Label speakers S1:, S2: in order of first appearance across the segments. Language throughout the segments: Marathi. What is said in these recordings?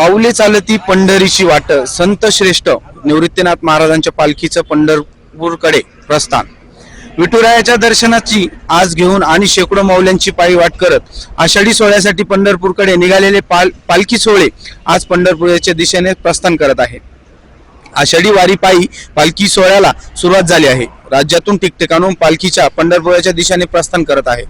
S1: पाऊले चालती पंढरीची वाट संत श्रेष्ठ निवृत्तीनाथ महाराजांच्या पालखीचं पंढरपूरकडे प्रस्थान. विठुरायाच्या दर्शनाची आज घेऊन आणि शेकडो माऊल्यांची पायी वाट करत आषाढी सोहळ्यासाठी पंढरपूरकडे निघालेले पाल पालखी सोहळे आज पंढरपूरच्या दिशेने प्रस्थान करत आहे. आषाढी वारी पायी पालखी सोहळ्याला सुरुवात झाली आहे. राज्यातून ठिकठिकाणून पालखीच्या पंढरपुराच्या दिशेने प्रस्थान करत आहे.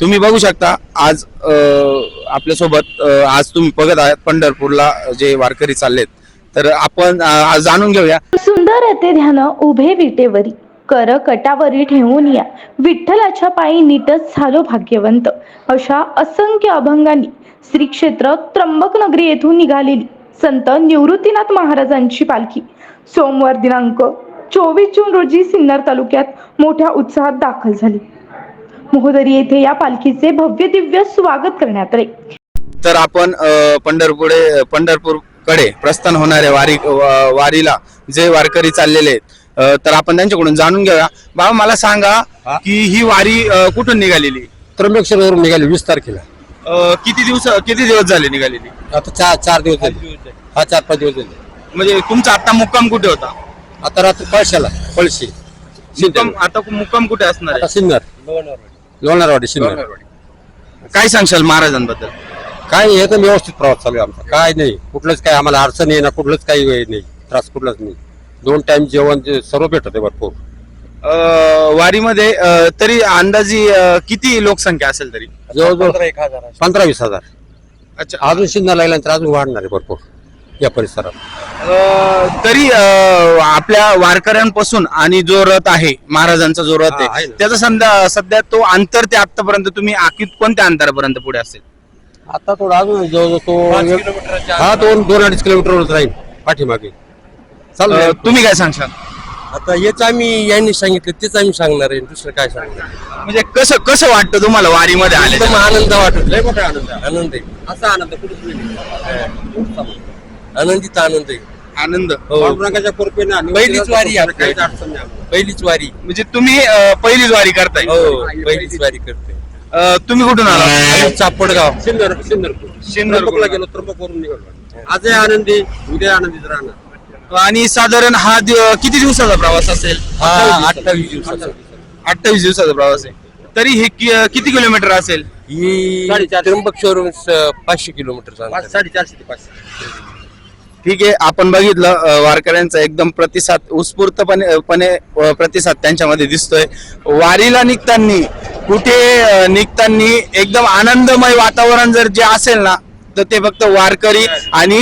S1: तुम्ही बघू शकता आज आपल्यासोबत आज तुम्ही बघत आहात पंढरपूरला जे वारकरी चाललेत. तर आपण जाणून घेऊया.
S2: सुंदर येते ध्यान उभे विटेवरी कर कटावरी ठेवून या. विठ्ठलाच्या पायी नीटच झालो भाग्यवंत. अशा असंख्य अभंगांनी श्री क्षेत्र त्र्यंबकनगरी येथून निघालेली संत निवृत्तीनाथ महाराजांची पालखी. सोमवार दिनांक चोवीस जून रोजी सिन्नर तालुक्यात मोठ्या उत्साहात दाखल झाली. मोहदरी येथे या पालखीचे भव्य दिव्य स्वागत करण्यात आले.
S1: तर आपण पंढरपुढे पंढरपूरकडे प्रस्थान होणाऱ्या वारी वारीला जे वारकरी चाललेले आहेत तर आपण त्यांच्याकडून जाणून घेऊया. बाबा मला सांगा की ही वारी कुठून निघालेली?
S3: त्र्यंबकेश्वरवरून निघाले वीस तारखेला.
S1: किती दिवस किती दिवस झाले निघालेली?
S3: आता चार चार दिवस झाले. हा चार पाच दिवस झाले.
S1: म्हणजे तुमचा आता मुक्काम कुठे होता?
S3: आता रात्री पळशाला पळशी.
S1: मुक्काम आता मुक्काम कुठे असणार
S3: आता
S1: आहे?
S3: सिन्नर लोणारवाडी
S1: काय सांगशाल महाराजांबद्दल?
S3: काय हे तर व्यवस्थित प्रवास चालू आहे आमचा. काय नाही कुठलंच काय आम्हाला अडचण आहे ना कुठलंच काही हे नाही त्रास कुठलाच नाही. दोन टाइम जेवण जे सर्व भेटत आहे भरपूर.
S1: अं, वारीमध्ये अं, तरी अंदाजी अं, किती लोकसंख्या असेल तरी?
S3: जवळजवळ पंधरा वीस हजार.
S1: अच्छा.
S3: अजून सिन्नर लागल्यानंतर अजून वाढणार आहे भरपूर. या परिसरात.
S1: अं, तरी अं, आपल्या वारकऱ्यांपासून आणि जो रथ आहे महाराजांचा जो रथ
S3: हा, आहे
S1: आहे
S3: ना.
S1: त्याचा सध्या सध्या तो अंतर ते आतापर्यंत तुम्ही आखित कोणत्या अंतरापर्यंत पुढे असेल?
S3: आता थोडा अजून जवळजवळ तो हा दोन दोन अडीच किलोमीटरवर राहील पाठीमागे. चालू
S1: तुम्ही काय सांगशाल?
S4: आता हेच आम्ही यांनी सांगितलं तेच आम्ही सांगणार आहे दुसरं काय सांगणार?
S1: म्हणजे कसं कसं वाटतं तुम्हाला वारीमध्ये आले
S4: एकदम आनंद वाटत लय मोठा आनंद आहे. आनंद आहे. असा आनंद नाही. आनंदीत आनंद आहे.
S1: आनंद.
S4: हो.
S3: पांडुरंगाच्या कृपेने आणि
S4: पहिलीच वारी आहे
S3: काहीच
S4: आपली.
S3: अडचण नाही.
S4: पहिलीच वारी.
S1: म्हणजे तुम्ही अं, पहिलीच वारी करताय.
S4: हो पहिलीच वारी करते.
S1: अं, तुम्ही कुठून आला
S4: आम्ही चापडगाव.
S3: सिन्नर सिन्नरपूर.
S1: सिन्नर
S3: त्र्यंबकला गेलो त्र्यंबकवरून निघालो. आजही आनंदी उद्या आनंदीच राहणार.
S1: आणि साधारण हा दिव- किती दिवसाचा प्रवास असेल?
S4: हा अठ्ठावीस दिवसाचा.
S1: अठ्ठावीस दिवसाचा प्रवास आहे. तरी हे कि- किती किलोमीटर असेल?
S4: ही
S3: साडेचारशे.
S4: त्र्यंबकेश्वरून पाचशे किलोमीटर
S3: पाच साडेचारशे ते पाचशे.
S1: ठीक आहे आपण बघितलं वारकऱ्यांचा एकदम प्रतिसाद उत्स्फूर्तपणे पणे, प्रतिसाद त्यांच्यामध्ये दिसतोय. वारीला निघतानी कुठे निघताना एकदम आनंदमय वातावरण जर जे असेल ना तर ते फक्त वारकरी आणि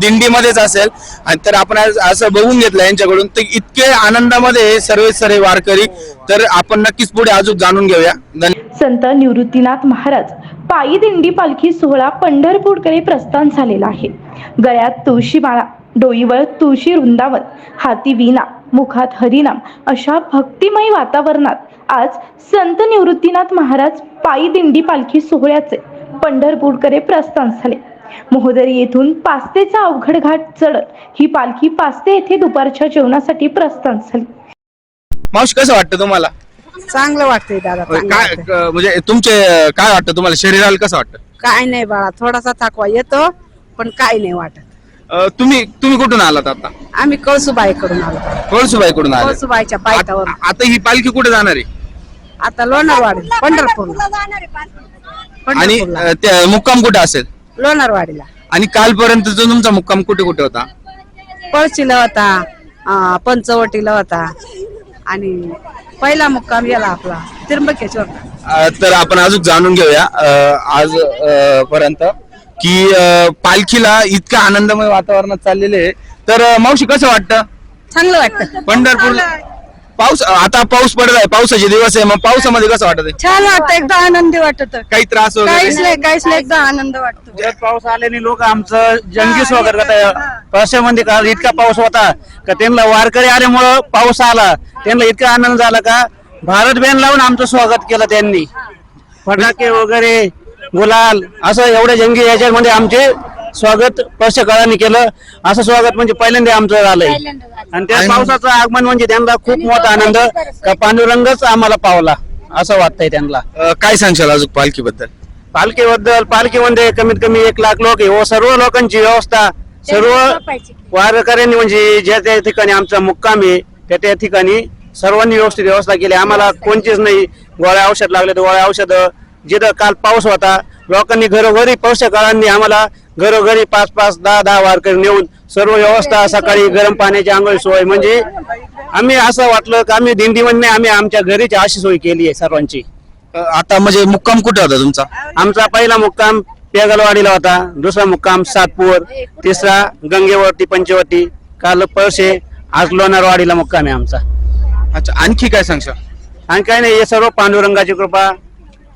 S1: दिंडीमध्येच असेल. आणि तर आपण आज असं बघून घेतलं यांच्याकडून. तर इतके आनंदामध्ये सर्वे सर्व सर्व वारकरी. तर आपण नक्कीच पुढे अजून जाणून घेऊया.
S2: संत निवृत्तीनाथ महाराज पायी दिंडी पालखी सोहळा पंढरपूरकडे प्रस्थान झालेला आहे. गळ्यात तुळशी माळा डोईवर तुळशी वृंदावन हाती विना मुखात हरिनाम अशा भक्तिमय वातावरणात आज संत निवृत्तीनाथ महाराज पायी दिंडी पालखी सोहळ्याचे पंढरपूरकडे प्रस्थान झाले. मोहदरी येथून पास्तेचा अवघड घाट चढत ही पालखी पास्ते येथे दुपारच्या जेवणासाठी प्रस्थान झाली.
S1: मावशी कसं वाटतं तुम्हाला?
S5: चांगलं वाटतंय दादा चांगलं
S1: काय
S5: वाटतंय.
S1: क- म्हणजे तुमचे काय वाटतं तुम्हाला? शरीराला कसं वाटतं?
S5: काय नाही बाळा थोडासा थकवा येतो पण काय नाही वाटत.
S1: अ, तुम्ही तुम्ही कुठून आलात आता?
S5: आम्ही कळसुबाई कडून आलो.
S1: कळसुबाईकडून आले.
S5: कळसुबाईच्या पायथ्यावर.
S1: आता ही पालखी कुठे जाणार आहे?
S5: आता लोणारवाडी पंढरपूरला.
S1: आणि
S5: पंढरपूरला.
S1: अ, त्या मुक्काम कुठे असेल?
S5: लोणारवाडीला.
S1: आणि कालपर्यंत जो तुमचा मुक्काम कुठे कुठे होता?
S5: पळशीला होता अं, पंचवटीला होता. आणि पहिला मुक्काम गेला आपला त्र्यंबकेश्वर.
S1: अ, तर आपण अजून जाणून घेऊया अ, आज अ, पर्यंत की अ, पालखीला इतकं आनंदमय वातावरणात चाललेले आहे. तर अ, मावशी कसं वाटतं?
S5: चांगलं वाटतं.
S1: पंढरपूर पाऊस आता पाऊस पडत आहे पावसाचे दिवस आहे मग पावसामध्ये कसं वाटत आहे?
S5: छान वाटतं एकदम आनंदी वाटत.
S1: काही त्रास वगैरे?
S5: काहीच नाही काहीच नाही एकदम आनंद वाटतो.
S6: जर पाऊस आल्याने लोक आमचं जंगी स्वागत करतात पावसामध्ये काल इतका पाऊस होता का त्यांना वारकरी आल्यामुळं पाऊस आला. त्यांना इतका आनंद झाला का भारत बॅन लावून आमचं स्वागत केलं त्यांनी. फटाके वगैरे गुलाल असं एवढ्या जंगी याच्यामध्ये आमचे स्वागत पक्षकाळाने केलं. असं स्वागत म्हणजे पहिल्यांदा आमचं झालंय. आणि त्या पावसाचं आगमन म्हणजे त्यांना खूप मोठा आनंद. का पांडुरंगच आम्हाला पावला असं वाटतंय त्यांना.
S1: अ, काय सांगशाल अजून पालखीबद्दल?
S6: पालखीबद्दल पालखीमध्ये कमीत कमी एक लाख लोक आहे. व सर्व लोकांची व्यवस्था सर्व वारकऱ्यांनी म्हणजे ज्या त्या ठिकाणी आमचा मुक्काम आहे त्या त्या ठिकाणी सर्वांनी व्यवस्थित व्यवस्था केली. आम्हाला कोणतीच नाही. गोळ्या औषध लागले तर गोळ्या औषध. जिथं काल पाऊस होता लोकांनी घरोघरी पावसा काळांनी आम्हाला घरोघरी पाच पाच दहा दहा वारकरी नेऊन सर्व व्यवस्था सकाळी गरम पाण्याची आंघोळ सोय. म्हणजे आम्ही असं वाटलं की आम्ही दिंडीमध्ये नाही, आम्ही आमच्या घरीच अशी सोय केली आहे सर्वांची.
S1: आता म्हणजे मुक्काम कुठे होता तुमचा?
S6: आमचा पहिला मुक्काम पेगलवाडीला होता दुसरा मुक्काम सातपूर तिसरा गंगेवरती पंचवटी काल पळशे आज लोणारवाडीला मुक्काम आहे आमचा.
S1: अच्छा आणखी काय सांगशाल?
S6: आणि काय नाही हे सर्व पांडुरंगाची कृपा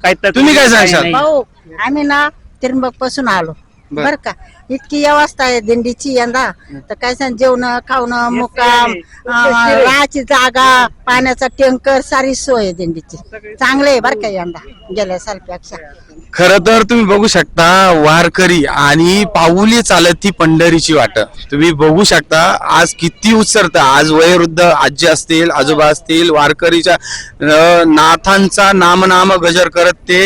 S6: काही तर
S1: तुम्ही काय सांगशाल?
S7: भाऊ आम्ही ना त्र्यंबकपासून आलो.
S1: बर.
S7: का? इतकी व्यवस्था आहे दिंडीची यंदा. तर काय सांग जेवण खावणं मुक्काम राहायची जागा पाण्याचा टँकर सारी सोय आहे दिंडीची. चांगले आहे बर का यंदा गेल्या सालपेक्षा
S1: खर तर तुम्ही बघू शकता वारकरी आणि पाऊली चालत ती पंढरीची वाट. तुम्ही बघू शकता आज किती उत्सरता आज वयोवृद्ध आजी असतील आजोबा असतील वारकरीच्या नाथांचा नामनाम गजर करत ते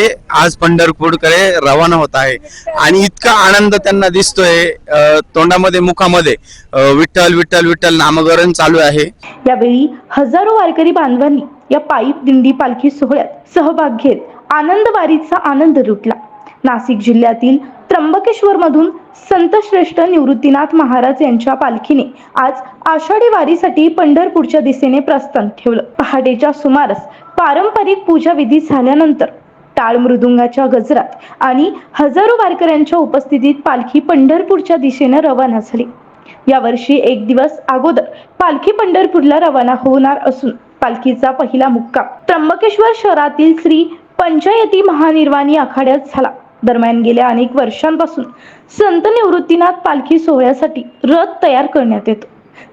S1: आज पंढरपूरकडे रवाना होत आहे. आणि इतका आनंद त्यांना दिसतोय तोंडामध्ये मुखामध्ये. विठ्ठल विठ्ठल विठ्ठल नामगरण चालू आहे.
S2: यावेळी हजारो वारकरी बांधवांनी या पायी दिंडी पालखी सोहळ्यात सहभाग घेत आनंदवारीचा आनंद लुटला. नाशिक जिल्ह्यातील त्र्यंबकेश्वर मधून संत श्रेष्ठ निवृत्तीनाथ महाराज यांच्या पालखीने आज आषाढी वारीसाठी पंढरपूरच्या दिशेने प्रस्थान ठेवलं. पहाटेच्या सुमारास पारंपरिक पूजा विधी झाल्यानंतर टाळ मृदुंगाच्या गजरात आणि हजारो वारकऱ्यांच्या उपस्थितीत पालखी पंढरपूरच्या दिशेने रवाना झाली. यावर्षी एक दिवस अगोदर पालखी पंढरपूरला रवाना होणार असून पालखीचा पहिला मुक्काम त्र्यंबकेश्वर शहरातील श्री पंचायती महानिर्वाणी आखाड्यात झाला. दरम्यान गेल्या अनेक वर्षांपासून संत निवृत्तीनाथ पालखी सोहळ्यासाठी रथ तयार करण्यात येतो.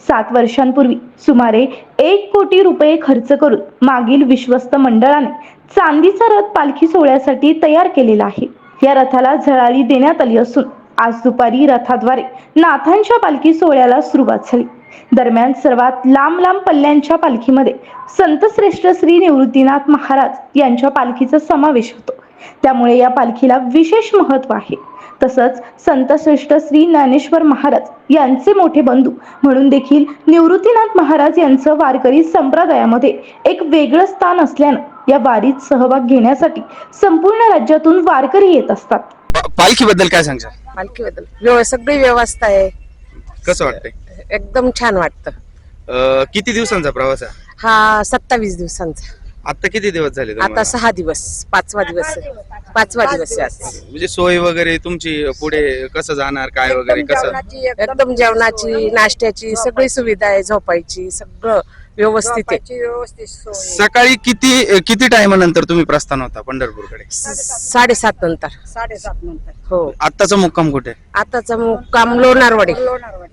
S2: सात वर्षांपूर्वी सुमारे एक कोटी रुपये खर्च करून मागील विश्वस्त मंडळाने चांदीचा रथ पालखी सोहळ्यासाठी तयार केलेला आहे. या रथाला झळाळी देण्यात आली असून आज दुपारी रथाद्वारे नाथांच्या पालखी सोहळ्याला सुरुवात झाली. दरम्यान सर्वात लांब लांब पल्ल्यांच्या पालखीमध्ये संत श्रेष्ठ श्री निवृत्तीनाथ महाराज यांच्या पालखीचा समावेश होतो. त्यामुळे या पालखीला विशेष महत्त्व आहे. तसंच संत श्रेष्ठ श्री ज्ञानेश्वर महाराज यांचे मोठे बंधू म्हणून देखील निवृत्तीनाथ महाराज यांचं वारकरी संप्रदायामध्ये एक वेगळं स्थान असल्यानं या वारीत सहभाग घेण्यासाठी संपूर्ण राज्यातून वारकरी येत असतात.
S1: पालखीबद्दल काय सांगशाल?
S5: पालखीबद्दल व्यव सगळी व्यवस्था आहे.
S1: कसं वाटतंय?
S5: एकदम छान वाटतं.
S1: अ, किती दिवसांचा प्रवास आहे?
S5: हा सत्तावीस दिवसांचा.
S1: आता किती दिवस झाले
S5: आता? सहा दिवस पाचवा दिवस आहे. पाचवा दिवस आहे आज.
S1: म्हणजे सोय वगैरे तुमची पुढे कसं जाणार काय वगैरे कसं?
S5: एकदम जेवणाची नाश्त्याची सगळी सुविधा आहे झोपायची सगळं. व्यवस्थित आहे.
S1: सकाळी किती किती टाइम नंतर तुम्ही प्रस्थान होता पंढरपूरकडे?
S5: साडेसात नंतर.
S7: साडेसात नंतर.
S5: हो.
S1: आत्ताचा मुक्काम कुठे?
S5: आताचा मुक्काम लोणारवाडी.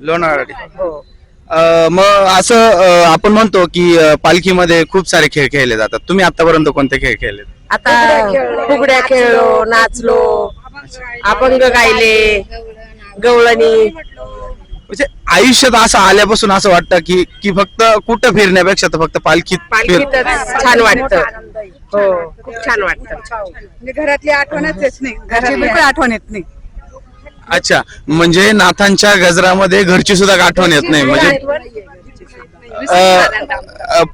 S1: लोणावळा
S5: हो.
S1: अ, मग असं अ, आपण म्हणतो की अ, पालखीमध्ये खूप सारे खेळ खेळले जातात. तुम्ही आतापर्यंत कोणते खेळ खेळले?
S5: आता फुगड्या खेळलो नाचलो अभंग गायले गवळणी.
S1: म्हणजे आयुष्यात असं आल्यापासून असं वाटतं की की फक्त कुठं फिरण्यापेक्षा तर फक्त पालखीत फिर
S5: पालखीतच छान वाटतं. हो खूप छान वाटतं.
S8: म्हणजे घरातली आठवणच येत नाही. घराची बिलकुल आठवण येत नाही.
S1: अच्छा म्हणजे नाथांच्या गजरामध्ये घरची सुद्धा आठवण येत नाही. म्हणजे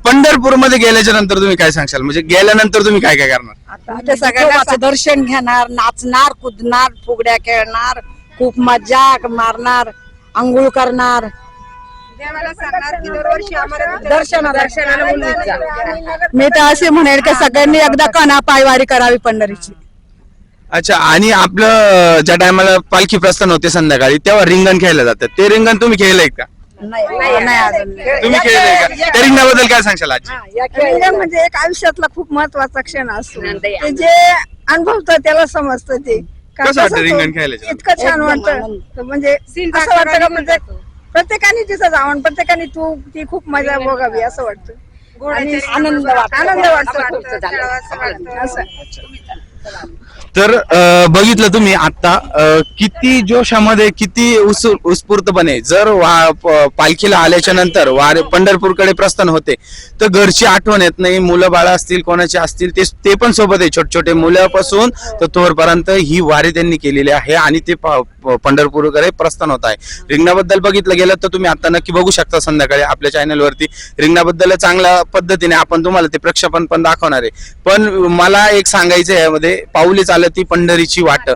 S1: पंढरपूरमध्ये गेल्याच्यानंतर तुम्ही काय सांगशाल? म्हणजे गेल्यानंतर तुम्ही काय काय करणार?
S8: सगळ्यांचं दर्शन घेणार नाचणार कुदणार फुगड्या खेळणार खूप मजा मारणार. आंघोळ करणार. दर्शन मी तर असे म्हणेल की सगळ्यांनी एकदा कणा पायवारी करावी पंढरीची.
S1: अच्छा आणि आपलं ज्या टायमाला पालखी प्रस्थान होते संध्याकाळी तेव्हा रिंगण खेळलं जातं. ते रिंगण तुम्ही खेळलंय का?
S8: नाही नाही अजून.
S1: तुम्ही खेळलंय का? त्या रिंगणाबद्दल काय सांगशाल आजी?
S8: खेळ म्हणजे एक आयुष्यातला खूप महत्त्वाचा क्षण असतो. ते जे अनुभवत त्याला समजतं ते.
S1: कसं वाटतं
S8: कसं
S1: रिंगण
S8: तो-
S1: खेळल्याच्या
S8: इतकं छान वाटतं. म्हणजे असं वाटतं का म्हणजे प्रत्येकाने तिथं जावं प्रत्येकाने तू ती खूप मजा भोगावी असं वाटतं. आणि आनंद वाटतो. आनंद वाटतो. असं.
S1: तर बघितलं तुम्ही आता किती जोशामध्ये किती उस उत्स्फूर्तपणे जर वा- पालखीला आल्याच्यानंतर वारे पंढरपूरकडे प्रस्थान होते तर घरची आठवण येत नाही मुलं बाळं असतील कोणाचे असतील ते ते पण सोबत आहे छोटे छोटे मुलापासून तर तोरपर्यंत ही वारी त्यांनी केलेली आहे आणि ते पा पंढरपूरकडे प्रस्थान होत आहे. रिंगणाबद्दल बघितलं गेलं तर तुम्ही आता नक्की बघू शकता संध्याकाळी आपल्या चॅनलवरती रिंगणाबद्दल चांगल्या पद्धतीने आपण तुम्हाला ते प्रक्षेपण पण दाखवणार आहे. पण मला एक सांगायचं यामध्ये पाऊली चालत ती पंढरीची वाट.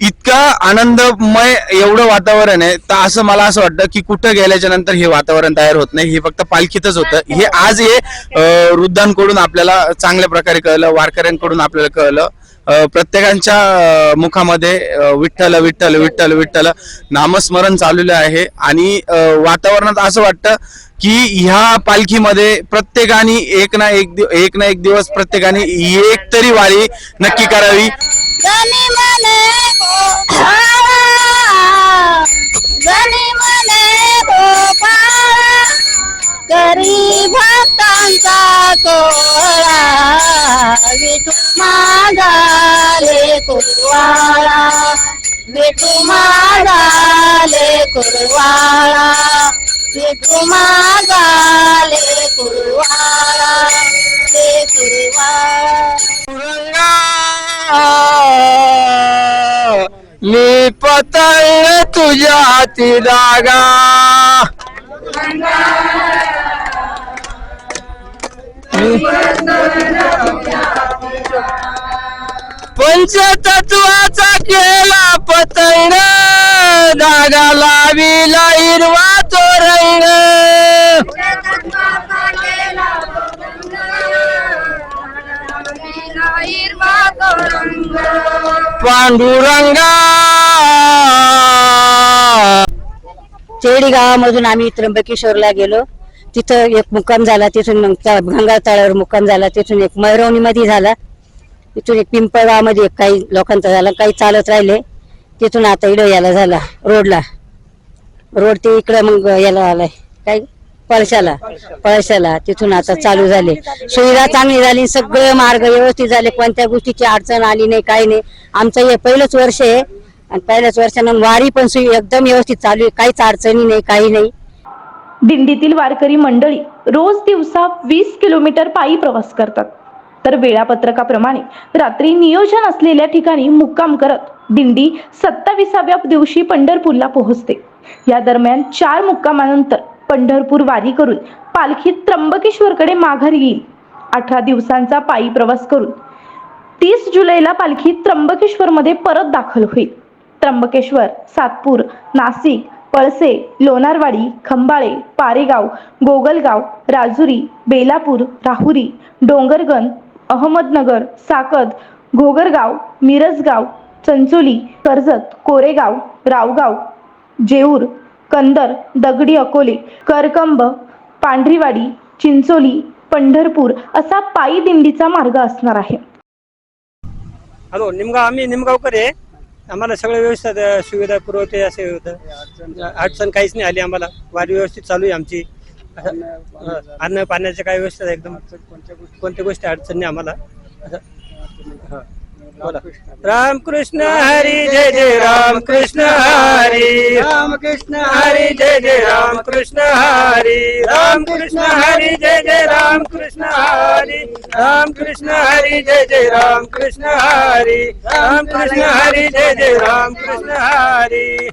S1: इतका आनंदमय एवढं वातावरण आहे तर असं मला असं वाटतं की कुठं गेल्याच्यानंतर हे वातावरण तयार होत नाही हे फक्त पालखीतच होतं. हे आज हे वृद्धांकडून आपल्याला चांगल्या प्रकारे कळलं वारकऱ्यांकडून आपल्याला कळलं. प्रत्येकांच्या मुखामध्ये विठ्ठल विठ्ठल विठ्ठल विठ्ठल नामस्मरण चाललेलं आहे. आणि वातावरणात असं वाटतं की ह्या पालखीमध्ये प्रत्येकाने एक ना एक दिव- एक ना एक दिवस प्रत्येकाने एक तरी वारी नक्की करावी.
S7: गणी भक्तांचा कोळा. विठुमा मागाले कुरवाळा विठू मागाले कुरवाळा विठू मागाले कुरवाळा ले कुरवाळा
S1: मी पतळ तुझ्या हाती लागा तत्वाचा केला पतंग. धागा लाविला हिरवा तोरण पांडुरंगा.
S7: चेडी गावामधून आम्ही त्र्यंबकेश्वरला गेलो. तिथं एक मुक्काम झाला तिथून मग त्या गंगा तळावर मुक्काम झाला तिथून एक मैरवणीमध्ये झाला. तिथून एक पिंपळ गावामध्ये काही लोकांचा झाला काही चालत राहिले. तिथून आता इडं याला झाला रोडला. रोड ते इकडे मग याला आलाय. काय? पळशाला. पळशाला. तिथून आता चालू झाले. सुविधा चांगली झाली सगळे मार्ग व्यवस्थित झाले. कोणत्या गोष्टीची अडचण आली नाही काही नाही. आमचं हे पहिलंच वर्ष आहे. आणि पहिल्याच वर्षानं वारी पण एकदम व्यवस्थित चालू आहे. काहीच अडचणी नाही काही नाही.
S2: दिंडीतील वारकरी मंडळी रोज दिवसा वीस किलोमीटर पायी प्रवास करतात. तर वेळापत्रकाप्रमाणे रात्री नियोजन असलेल्या ठिकाणी मुक्काम करत दिंडी सत्ताविसाव्या दिवशी पंढरपूरला पोहोचते. या दरम्यान चार मुक्कामानंतर पंढरपूर वारी करून पालखी त्र्यंबकेश्वरकडे माघार येईल. अठरा दिवसांचा पायी प्रवास करून तीस जुलैला पालखी त्र्यंबकेश्वरमध्ये परत दाखल होईल. त्र्यंबकेश्वर सातपूर नाशिक पळसे लोणारवाडी खंबाळे पारेगाव गोगलगाव राजुरी बेलापूर राहुरी डोंगरगण अहमदनगर साकद घोगरगाव मिरजगाव चंचोली कर्जत कोरेगाव रावगाव जेऊर कंदर दगडी अकोले करकंब पांढरीवाडी चिंचोली पंढरपूर असा पायी दिंडीचा मार्ग असणार आहे.
S9: हॅलो निमगाव आम्ही निमगावकर आहे. आम्हाला सगळं व्यवस्थित सुविधा पुरवते असे होतं. अडचण काहीच नाही आली आम्हाला. वारी व्यवस्थित चालू आहे आमची. अन्न पाण्याचं काय व्यवस्था एकदम कोणत्या गोष्टी अडचण नाही आम्हाला. राम कृष्ण बोला. रामकृष्ण हरी जय जय रामकृष्ण हरी. रामकृष्ण हरी जय जय रामकृष्ण हरी. रामकृष्ण हरी जय जय रामकृष्ण हरी. रामकृष्ण हरी जय जय रामकृष्ण हरी. रामकृष्ण हरी जय जय रामकृष्ण हरी.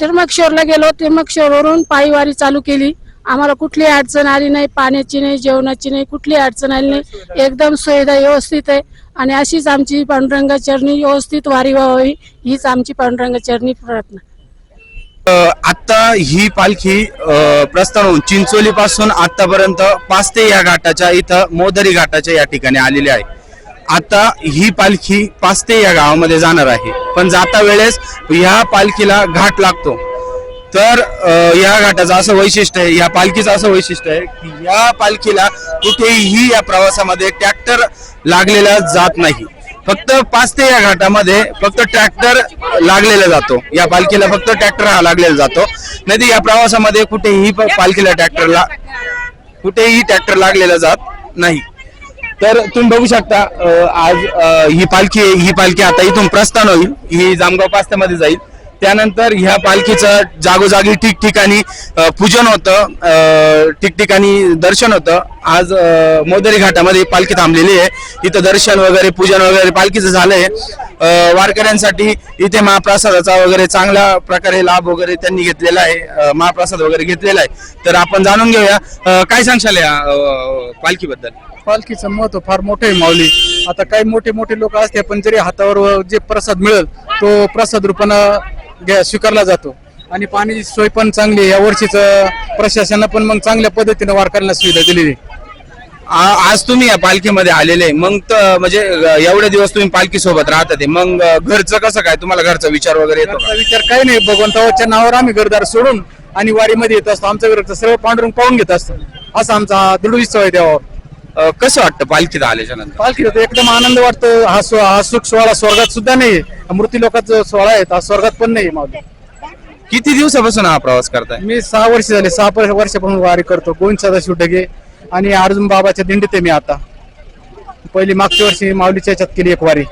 S10: त्र्यंबकेश्वरला गेलो त्र्यंबकेश्वरवरून पायीवारी चालू केली. आम्हाला कुठली अडचण आली नाही पाण्याची नाही जेवणाची नाही कुठली अडचण आली नाही. एकदम सुविधा व्यवस्थित आहे. आणि अशीच आमची पांडुरंगा चरणी व्यवस्थित वारी व्हावी हीच आमची पांडुरंगा चरणी प्रार्थना.
S1: आता ही पालखी प्रस्थान चिंचोली पासून आतापर्यंत पाचते या घाटाच्या इथं मोदरी घाटाच्या या ठिकाणी आलेली आहे. आता ही पालखी पाचते या गावामध्ये जाणार आहे. पण जाता वेळेस ह्या पालखीला घाट लागतो. तर या घाटाचं असं वैशिष्ट्य आहे या पालखीचं असं वैशिष्ट्य आहे की या पालखीला कुठेही या प्रवासामध्ये ट्रॅक्टर लागलेला जात नाही. फक्त पाच ते या घाटामध्ये फक्त ट्रॅक्टर लागलेला जातो. या पालखीला फक्त ट्रॅक्टर हा लागलेला जातो. नाही तर या प्रवासामध्ये कुठेही पालखीला ट्रॅक्टरला कुठेही ट्रॅक्टर लागलेला जात नाही. तर तुम्ही बघू शकता आज ही पालखी ही पालखी आता इथून प्रस्थान होईल. ही जामगाव पास्त्यामध्ये जाईल. त्यानंतर ह्या पालखीचं जागोजागी ठिकठिकाणी पूजन होतं ठिकठिकाणी दर्शन होतं. आज मोदरी घाटामध्ये पालखी थांबलेली आहे. इथं दर्शन वगैरे पूजन वगैरे पालखीचं झालंय. वारकऱ्यांसाठी इथे महाप्रसादाचा वगैरे चांगल्या प्रकारे लाभ वगैरे त्यांनी घेतलेला आहे. महाप्रसाद वगैरे घेतलेला आहे. तर आपण जाणून घेऊया काय सांगशाल या पालखीबद्दल?
S11: पालखीचं महत्त्व फार मोठं आहे माऊली. आता काही मोठे मोठे लोक असते पण जरी हातावर जे प्रसाद मिळेल तो प्रसाद रूपानं घ्या स्वीकारला जातो. आणि पाण्याची सोय पण चांगली आहे. या वर्षीच प्रशासनानं पण मग चांगल्या पद्धतीने वारकऱ्यांना सुविधा दिलेली आहे.
S1: आ- आज तुम्ही या पालखीमध्ये आलेले मग तर म्हणजे अ, एवढे दिवस तुम्ही पालखी सोबत राहता ते. मग अ, घरचं कसं काय? तुम्हाला घरचा विचार वगैरे येतो
S11: घरचा? विचार काही नाही. भगवंताच्या नावावर आम्ही घरदार सोडून आणि वारीमध्ये येत असतो. आमच्या घरचं सर्व पांढरून पाहून घेत असतो. असा आमचा दृढ विश्वास आहे देवावर.
S1: अ, कसं वाटतं पालखीत आल्याच्यानंतर?
S11: पालखी तर एकदम आनंद वाटतो. हा सो हा सुख सोहळा स्वर्गात सुद्धा नाही. मृत्यू लोकांचा सोहळा आहे. हा स्वर्गात पण नाही माऊली
S1: किती दिवसापासून हा प्रवास करताय?
S11: मी सहा वर्ष झाले. सहा प- वर्षापासून वारी करतो. गोविंद सदाशिव ढगे आणि अर्जुन बाबाच्या दिंडीत आहे मी आता. पहिली मागच्या वर्षी माऊलीच्या याच्यात केली एक वारी.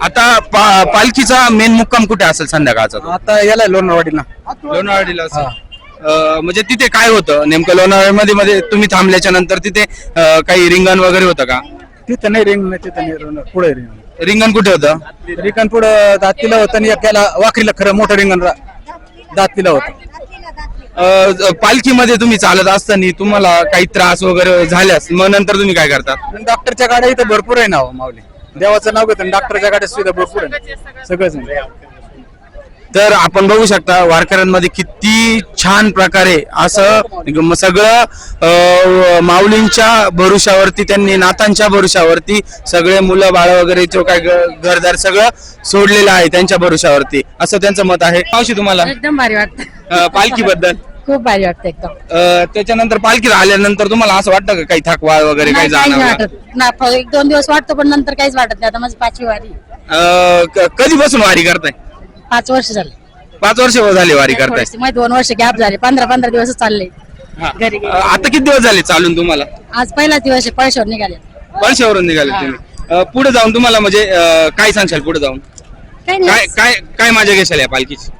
S1: आता पा- पालखीचा मेन मुक्काम कुठे असेल संध्याकाळचा? तो?
S11: आता याला लोणारवाडीला
S1: लोणावळ्याला असेल. म्हणजे तिथे काय होतं? नेमकं लोणावळ्यामध्ये मध्ये तुम्ही थांबल्याच्या नंतर तिथे अ, काही रिंगण वगैरे होतं का?
S11: तिथं नाही रिंग तिथं नाही रिंगण. पुढे रिंगण.
S1: रिंगण कुठे होतं?
S11: रिंगण पुढं दातीला होतं आणि एकाला वाखरीला खरं मोठं रिंगण रा- दातीला होतं.
S1: अ, ज- पालखीमध्ये तुम्ही चालत असताना तुम्हाला काही त्रास वगैरे झाल्यास मग नंतर तुम्ही काय करतात?
S11: आणि डॉक्टरच्या गाड्या इथं भरपूर आहे ना हो, माऊली. देवाचं नाव घेतं आणि डॉक्टरच्या गाड्या सुविधा भरपूर आहे. सगळंच आहे.
S1: तर आपण बघू शकता वारकऱ्यांमध्ये किती छान प्रकारे असं सगळं माऊलींच्या भरोशावरती त्यांनी नातांच्या भरोशावरती सगळे मुलं बाळ वगैरे जो काय घरदार सगळं सोडलेलं आहे त्यांच्या भरोशावरती. असं त्यांचं मत आहे. मावशी तुम्हाला?
S8: एकदम भारी वाटतं.
S1: पालखीबद्दल?
S8: खूप भारी वाटतं एकदम.
S1: त्याच्यानंतर पालखीत आल्यानंतर तुम्हाला असं वाटतं का काही थकवा वगैरे काही
S8: फ- एक दोन दिवस वाटतो पण नंतर काहीच वाटत नाही. आता माझी पाचवी वारी.
S1: कधीपासून वारी करताय?
S8: पाच वर्ष झाले.
S1: पाच वर्ष झाली वारी करताय.
S8: थोडीशी- माहिती दोन वर्ष गॅप झाले. पंधरा पंधरा दिवस चालले.
S1: हा.
S8: घरी
S1: अ,
S8: गेले.
S1: आता किती दिवस झाले चालून तुम्हाला?
S8: आज पहिला दिवस आहे पळशावर निघाले.
S1: वर्षावरून निघाले तुम्ही. पुढे जाऊन तुम्हाला म्हणजे अ, काय सांगशाल पुढे जाऊन?
S8: काही
S1: काय
S8: नाही.
S1: काय काय माझ्या घेशाल या पालखीची?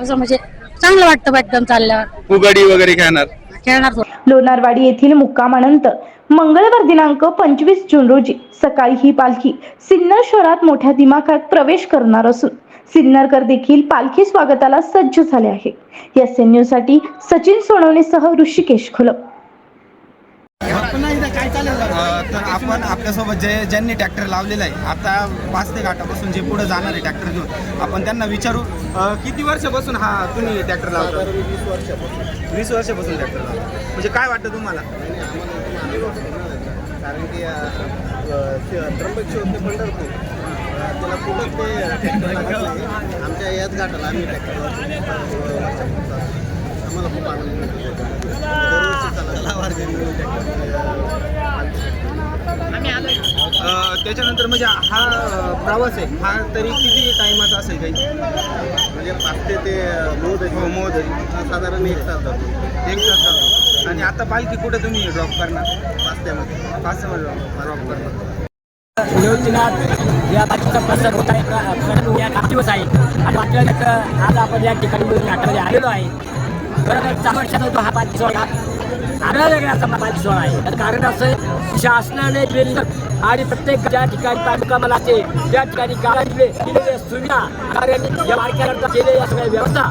S8: असं म्हणजे चांगलं वाटतं बा एकदम चालल्यावर.
S1: फुगडी वगैरे खेळणार?
S8: खेळणार थोडं
S2: लोणारवाडी येथील मुक्कामानंतर मंगळवार दिनांक पंचवीस जून रोजी सकाळी ही पालखी सिन्नर शहरात मोठ्या दिमाखात प्रवेश करणार असून सिन्नरकर देखील पालखी स्वागताला सज्ज झाले आहे. एस एन न्यूजसाठी सचिन सोनवणेसह ऋषिकेश खुलप
S12: तर आपण आपल्यासोबत जे ज्यांनी ट्रॅक्टर लावलेला आहे आता पाच ते घाटापासून जे पुढे जाणार आहे ट्रॅक्टर घेऊन आपण त्यांना विचारू अ, किती वर्षापासून हा तुम्ही ट्रॅक्टर लावता? वीस वर्षापासून वीस वर्षापासून ट्रॅक्टर लावता. म्हणजे काय वाटतं तुम्हाला?
S13: कारण की त्र्यंबकेश्वर ते पंढरपूर त्याला कुठं ते आमच्या याच घाटाला आम्ही ट्रॅक्टर आम्हाला खूप आनंद
S12: त्याच्यानंतर म्हणजे हा प्रवास आहे हा तरी किती टायमाचा असेल काही?
S13: म्हणजे पाच ते ते मोद
S12: हो, मोद.
S13: साधारण एक तास जातो.
S12: एक तास जातो. आणि आता पालखी कुठे तुम्ही ड्रॉप करणार?
S13: पाचत्यामध्ये
S12: पाच ड्रॉप करणार.
S14: निवृत्तीनाथ या बाकीचा प्रसार होत आहे. प्रसार या आठ दिवस आहे. आणि मागच्या आज आपण या ठिकाणी मिळून नाटकामध्ये आलेलो आहे. खरं तर चार वर्षाचा हा पाच सोहळा आगळा वेगळा असा पाच आहे कारण असं आहे, शासनाने आणि प्रत्येक ज्या ठिकाणी तालुकामाला असते त्या ठिकाणी गावांकडे दिलेल्या सुविधा कारण या वारकऱ्यांचा केलेल्या सगळ्या व्यवस्था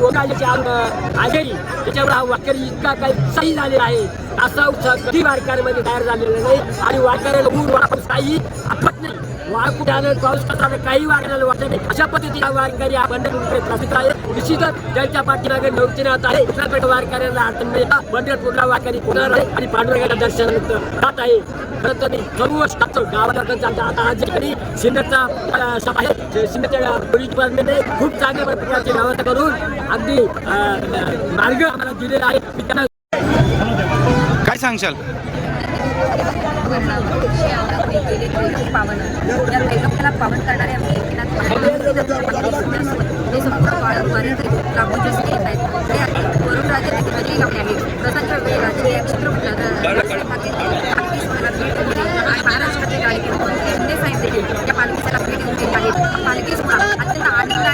S14: लोकांची आघाडी त्याच्यावर हा वारकरी इतका काही सही झालेला आहे असा उत्साह कधी वारकऱ्यामध्ये तयार झालेला नाही. आणि वारकऱ्याला ऊर वापस काही आपत नाही. वाहतूक कुठे आलं पाऊस कसा काही वारकऱ्याला वाटत नाही. अशा पद्धतीने वारकरी हा बंडल प्रसिद्ध आहे. निश्चितच त्यांच्या पाठीमागे नवचिनाथ आहे. उत्तराखंड वारकऱ्यांना अडचण नाही. पंढरपूरला वारकरी होणार आहे आणि पांडुरंगाच्या दर्शनानंतर जात आहे. खरं तर सर्व शास्त्र गावाला आता सिन्नरचा अं, आहे सिन्नरच्या पोलीस डिपार्टमेंटने खूप चांगल्या प्रकारची व्यवस्था करून अगदी मार्ग आम्हाला दिलेला आहे त्यांना
S1: काय सांगशाल
S15: पावन या त्रैलोक्याला आणि अत्यंत आनंद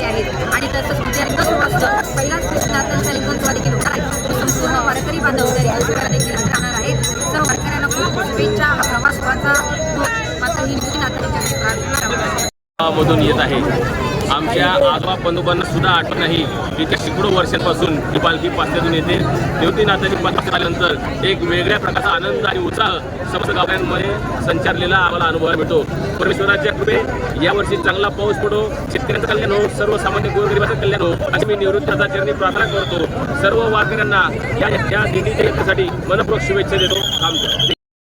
S15: आहे. आणि तसंच विचारित सुरू असतं. पहिलाच कृष्णात सैनिकांचा आहे. संपूर्ण वारकरी बांधव
S16: मधून येत आहे. आमच्या आजोबा बंधूबांना सुद्धा आठवण नाही की त्या शेकडो वर्षांपासून ही पालखी पाचव्यातून येते. देवतीनाथाची पालखी आल्यानंतर एक वेगळ्या प्रकारचा आनंद आणि उत्साह समस्त गावड्यांमध्ये संचारलेला आम्हाला अनुभवायला मिळतो. परमेश्वराच्या कृपे यावर्षी चांगला पाऊस पडो शेतकऱ्यांचं कल्याण हो सर्वसामान्य गोरगरिबाचं कल्याण हो. अशी मी निवृत्ताचा चरणी प्रार्थना करतो. सर्व वारकऱ्यांना या या दिंडीच्या यात्रेसाठी मनपूर्वक शुभेच्छा देतो. थांबतो